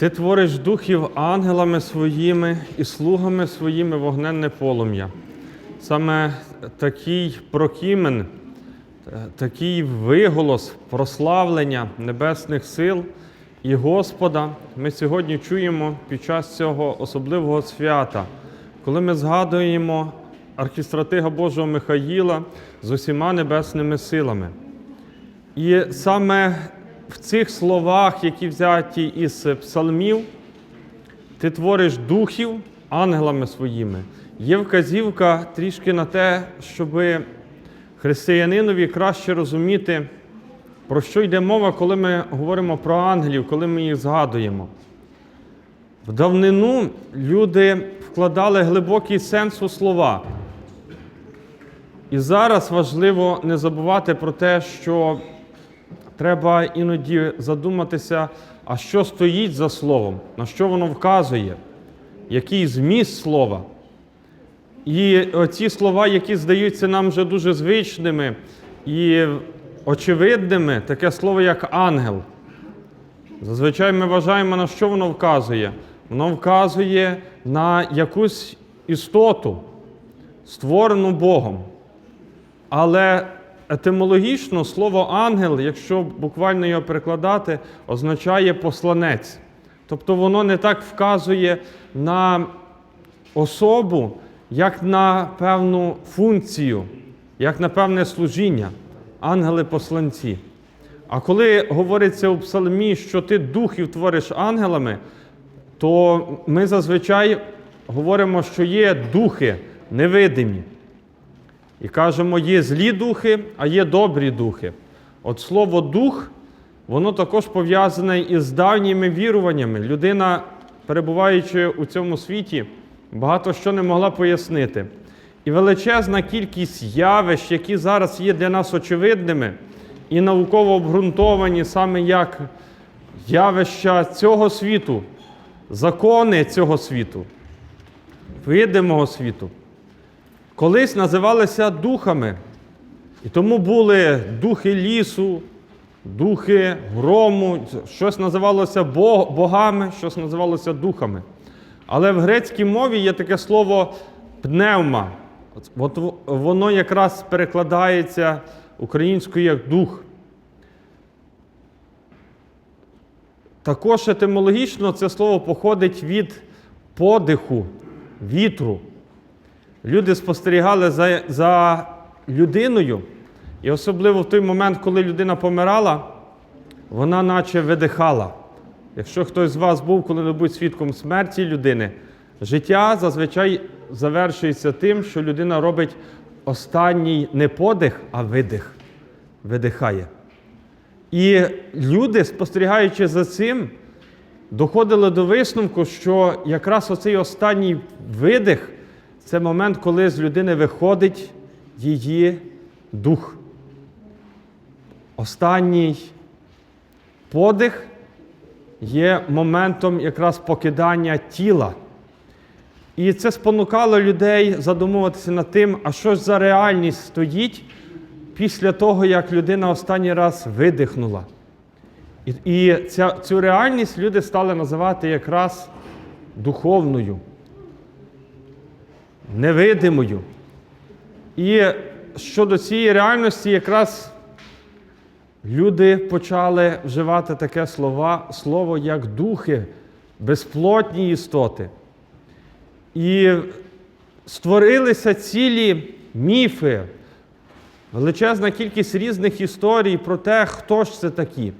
Ти твориш духів ангелами своїми і слугами своїми вогненне полум'я. Саме такий прокімен, такий виголос прославлення небесних сил і Господа ми сьогодні чуємо під час цього особливого свята, коли ми згадуємо архістратига Божого Михаїла з усіма небесними силами. І саме в цих словах, які взяті із псалмів, ти твориш духів ангелами своїми. Є вказівка трішки на те, щоб християнинові краще розуміти, про що йде мова, коли ми говоримо про ангелів, коли ми їх згадуємо. В давнину люди вкладали глибокий сенс у слова. І зараз важливо не забувати про те, що треба іноді задуматися, а що стоїть за словом, на що воно вказує, який зміст слова. І ці слова, які здаються нам вже дуже звичними і очевидними, таке слово, як ангел. Зазвичай ми вважаємо, на що воно вказує. Воно вказує на якусь істоту, створену Богом. Але етимологічно слово ангел, якщо буквально його перекладати, означає посланець. Тобто воно не так вказує на особу, як на певну функцію, як на певне служіння, ангели-посланці. А коли говориться у псалмі, що ти духів твориш ангелами, то ми зазвичай говоримо, що є духи невидимі. І кажемо, є злі духи, а є добрі духи. От слово дух, воно також пов'язане із давніми віруваннями. Людина, перебуваючи у цьому світі, багато що не могла пояснити. І величезна кількість явищ, які зараз є для нас очевидними і науково обґрунтовані саме як явища цього світу, закони цього світу, видимого світу колись називалися духами. І тому були духи лісу, духи грому, щось називалося богами, щось називалося духами. Але в грецькій мові є таке слово пневма. От воно якраз перекладається українською як дух. Також етимологічно це слово походить від подиху, вітру. Люди спостерігали за, за людиною, і особливо в той момент, коли людина помирала, вона наче видихала. Якщо хтось з вас був коли-небудь свідком смерті людини, життя зазвичай завершується тим, що людина робить останній не подих, а видих. Видихає. І люди, спостерігаючи за цим, доходили до висновку, що якраз оцей останній видих. Це момент, коли з людини виходить її дух. Останній подих є моментом якраз покидання тіла. І це спонукало людей задумуватися над тим, а що ж за реальність стоїть після того, як людина останній раз видихнула. І ця, цю реальність люди стали називати якраз духовною невидимою. І щодо цієї реальності, якраз люди почали вживати таке слова, слово, як духи, безплотні істоти. І створилися цілі міфи, величезна кількість різних історій про те, хто ж це такі.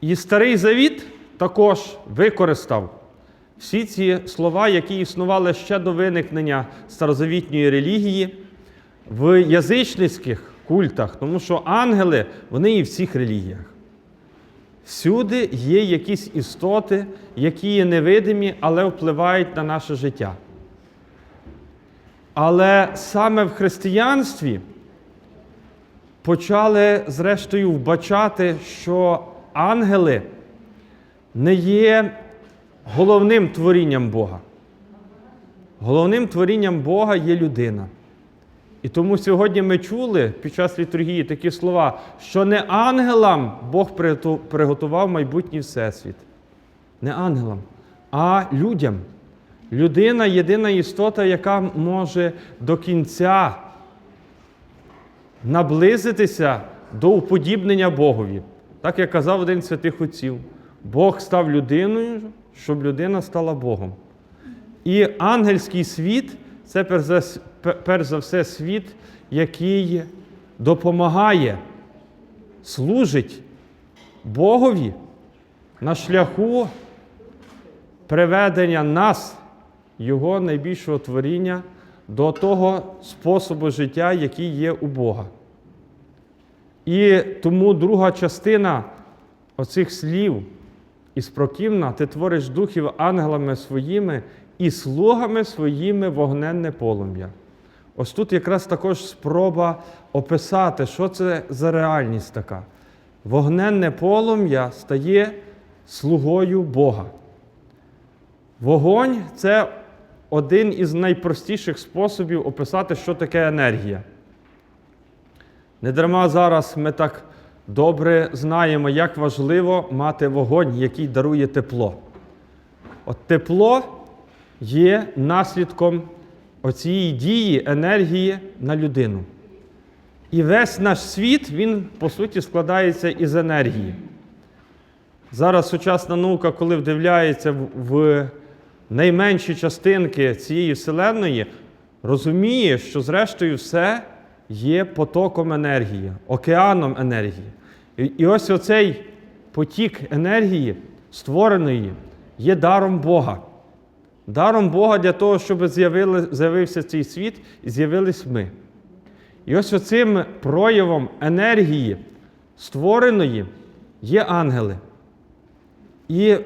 І Старий Завіт також використав всі ці слова, які існували ще до виникнення старозавітньої релігії в язичницьких культах, тому що ангели, вони і в всіх релігіях. Всюди є якісь істоти, які є невидимі, але впливають на наше життя. Але саме в християнстві почали, зрештою, вбачати, що ангели не є головним творінням Бога. Головним творінням Бога є людина. І тому сьогодні ми чули під час літургії такі слова, що не ангелам Бог приготував майбутній всесвіт. Не ангелам, а людям. Людина єдина істота, яка може до кінця наблизитися до уподібнення Богові. Так як казав один з святих отців, Бог став людиною, щоб людина стала Богом. І ангельський світ це перш за, все світ, який допомагає, служить Богові на шляху приведення нас, Його найбільшого творіння, до того способу життя, який є у Бога. І тому друга частина оцих слів із прокімна ти твориш духів ангелами своїми і слугами своїми вогненне полум'я. Ось тут якраз також спроба описати, що це за реальність така. Вогненне полум'я стає слугою Бога. Вогонь це один із найпростіших способів описати, що таке енергія. Недарма зараз ми так добре знаємо, як важливо мати вогонь, який дарує тепло. От тепло є наслідком оцієї дії енергії на людину. І весь наш світ, він, по суті, складається із енергії. Зараз сучасна наука, коли вдивляється в- найменші частинки цієї Вселенної, розуміє, що зрештою все є потоком енергії, океаном енергії. І, ось оцей потік енергії, створеної, є даром Бога. Даром Бога для того, щоб з'явився цей світ і з'явились ми. І ось оцим проявом енергії створеної є ангели. І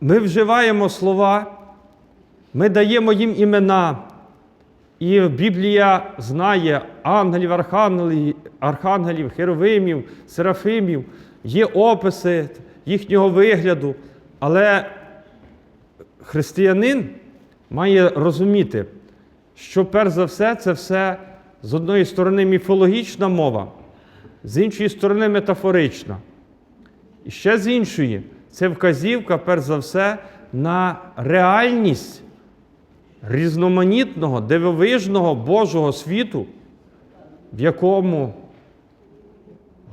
ми вживаємо слова, ми даємо їм імена. І Біблія знає ангелів, архангелів, архангелів, херовимів, серафимів, є описи їхнього вигляду. Але християнин має розуміти, що перш за все це все з одної сторони міфологічна мова, з іншої сторони метафорична. І ще з іншої, це вказівка, перш за все, на реальність різноманітного, дивовижного Божого світу, в якому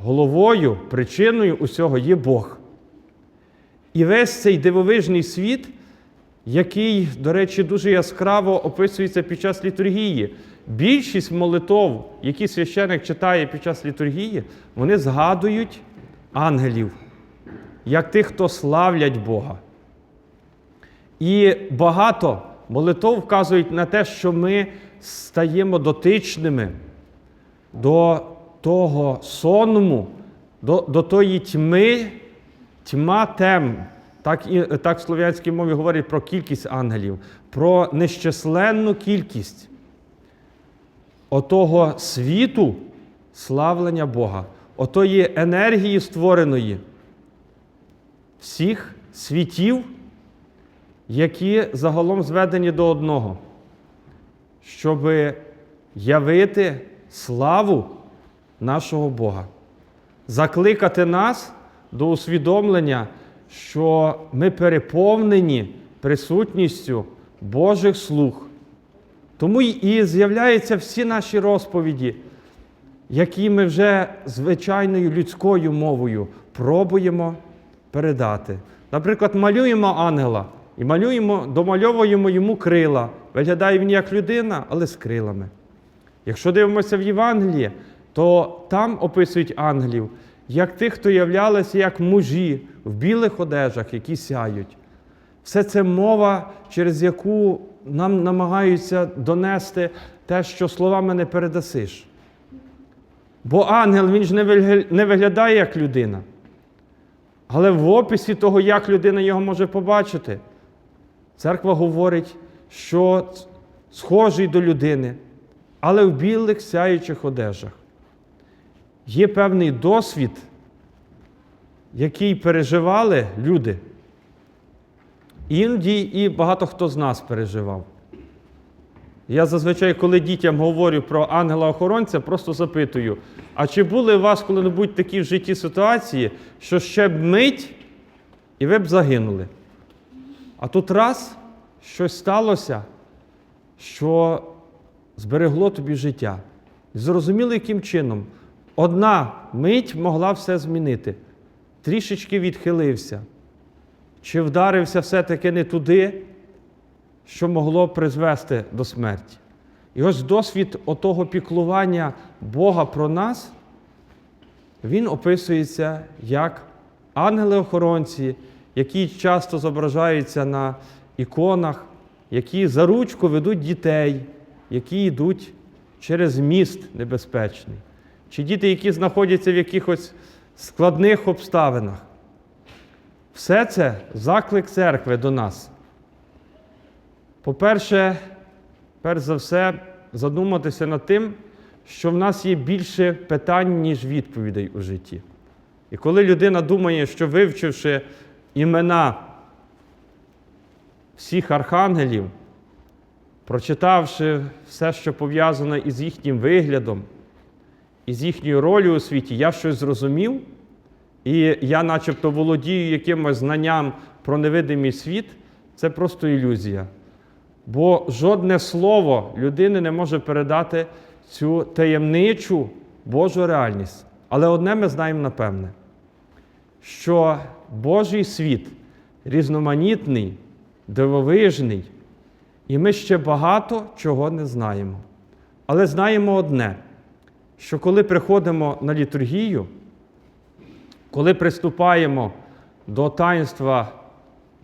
головою, причиною усього є Бог. І весь цей дивовижний світ, який, до речі, дуже яскраво описується під час літургії. Більшість молитов, які священик читає під час літургії, вони згадують ангелів, як тих, хто славлять Бога. І багато молитов вказують на те, що ми стаємо дотичними до того сонму, до, до тої тьми, тьма тем. Так, і, так в слов'янській мові говорять про кількість ангелів, про нещисленну кількість отого світу славлення Бога, отої енергії створеної всіх світів, які загалом зведені до одного, щоб явити славу нашого Бога, закликати нас до усвідомлення, що ми переповнені присутністю Божих слуг. Тому і з'являються всі наші розповіді, які ми вже звичайною людською мовою пробуємо передати. Наприклад, малюємо ангела і малюємо, домальовуємо йому крила. Виглядає він як людина, але з крилами. Якщо дивимося в Євангелії, то там описують ангелів як тих, хто являлися як мужі в білих одежах, які сяють. Все це мова, через яку нам намагаються донести те, що словами не передасиш. Бо ангел він ж не виглядає як людина. Але в описі того, як людина його може побачити, церква говорить, що схожий до людини, але в білих сяючих одежах. Є певний досвід, який переживали люди. Іноді і багато хто з нас переживав. Я зазвичай, коли дітям говорю про ангела-охоронця, просто запитую: а чи були у вас коли-небудь такі в житті ситуації, що ще б мить, і ви б загинули? А тут раз щось сталося, що зберегло тобі життя. Зрозуміло, яким чином. Одна мить могла все змінити. Трішечки відхилився. Чи вдарився все-таки не туди, що могло призвести до смерті. І ось досвід отого піклування Бога про нас, він описується як ангели-охоронці, які часто зображаються на іконах, які за ручку ведуть дітей, які йдуть через міст небезпечний, чи діти, які знаходяться в якихось складних обставинах. Все це заклик церкви до нас. По-перше, перш за все, задуматися над тим, що в нас є більше питань, ніж відповідей у житті. І коли людина думає, що вивчивши імена всіх архангелів, прочитавши все, що пов'язано із їхнім виглядом, із їхньою ролью у світі, я щось зрозумів, і я начебто володію якимось знанням про невидимий світ, це просто ілюзія. Бо жодне слово людини не може передати цю таємничу Божу реальність. Але одне ми знаємо напевне, що Божий світ різноманітний, дивовижний, і ми ще багато чого не знаємо. Але знаємо одне, що коли приходимо на літургію, коли приступаємо до таїнства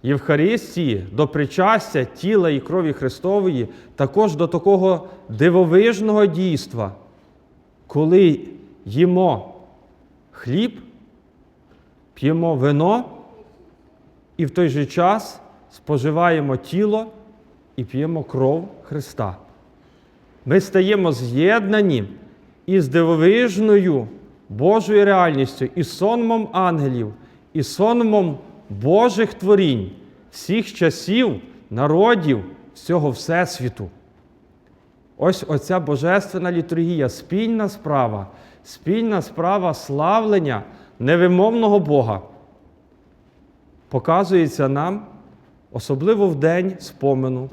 Євхаристії, до причастя тіла і крові Христової, також до такого дивовижного дійства, коли їмо хліб, п'ємо вино і в той же час споживаємо тіло і п'ємо кров Христа. Ми стаємо з'єднані із дивовижною Божою реальністю, і сонмом ангелів, і сонмом Божих творінь, всіх часів, народів, всього Всесвіту. Ось оця божественна літургія, спільна справа, спільна справа славлення невимовного Бога показується нам, особливо в день спомену.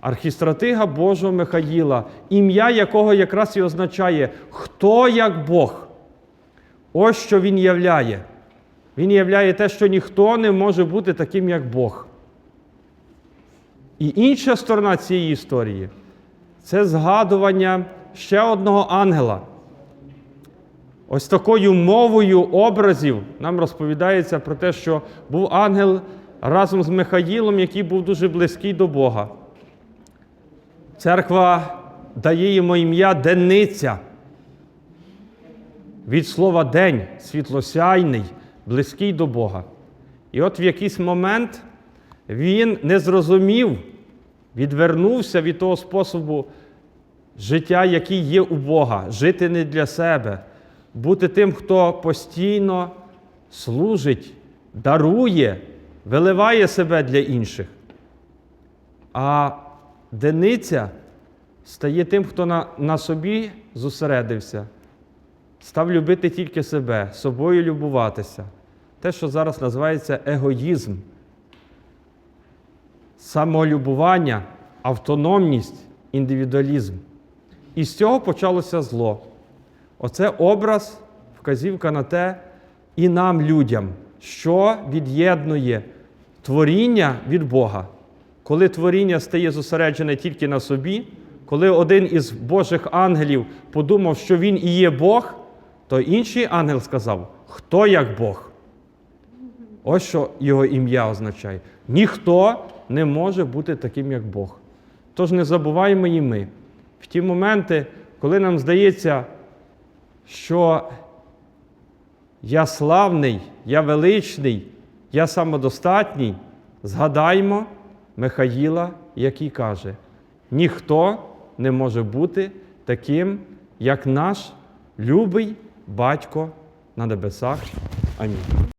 Архістратига Божого Михаїла, ім'я якого якраз і означає, хто як Бог. Ось що Він являє. Він являє те, що ніхто не може бути таким, як Бог. І інша сторона цієї історії це згадування ще одного ангела. Ось такою мовою образів нам розповідається про те, що був ангел разом з Михаїлом, який був дуже близький до Бога. Церква дає йому ім'я Денниця. Від слова день, світлосяйний, близький до Бога. І от в якийсь момент він не зрозумів, відвернувся від того способу життя, який є у Бога, жити не для себе, бути тим, хто постійно служить, дарує, виливає себе для інших. А дениця стає тим, хто на, на собі зосередився, став любити тільки себе, собою любуватися. Те, що зараз називається егоїзм, самолюбування, автономність, індивідуалізм. І з цього почалося зло. Оце образ, вказівка на те і нам, людям, що від'єднує творіння від Бога. Коли творіння стає зосереджене тільки на собі, коли один із Божих ангелів подумав, що він і є Бог, то інший ангел сказав, хто як Бог. Ось що його ім'я означає. Ніхто не може бути таким, як Бог. Тож не забуваємо і ми. В ті моменти, коли нам здається, що я славний, я величний, я самодостатній, згадаймо Михаїла, який каже: ніхто не може бути таким, як наш любий батько на небесах. Амінь.